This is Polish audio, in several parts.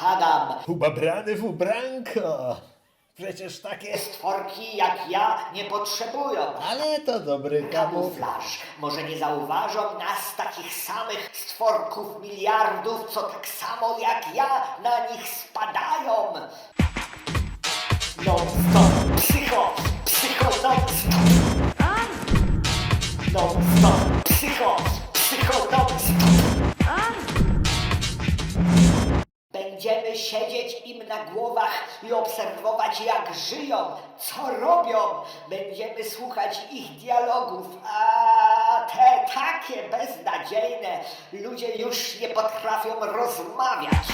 Padam. Ubabrany w ubranko. Przecież takie... Stworki jak ja nie potrzebują. Ale to dobry kamuflaż. Kamuflaż. Może nie zauważą nas takich samych stworków miliardów, co tak samo jak ja na nich spadają. No stop. Psycho, psycho. Będziemy siedzieć im na głowach i obserwować jak żyją, co robią. Będziemy słuchać ich dialogów, a te takie beznadziejne. Ludzie już nie potrafią rozmawiać.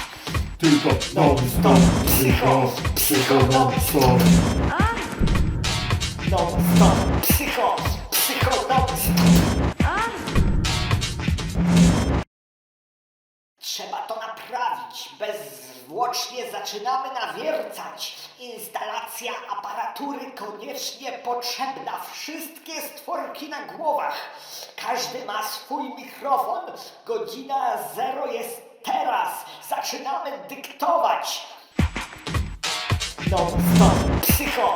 Tylko Non-stop, psycho, psycho, non-stop. Non-stop, psycho, psycho, Trzeba to naprawić. Bezzwłocznie zaczynamy nawiercać. Instalacja aparatury koniecznie potrzebna. Wszystkie stworki na głowach. Każdy ma swój mikrofon. Godzina zero jest teraz. Zaczynamy dyktować. Non-stop, psycho, psycho,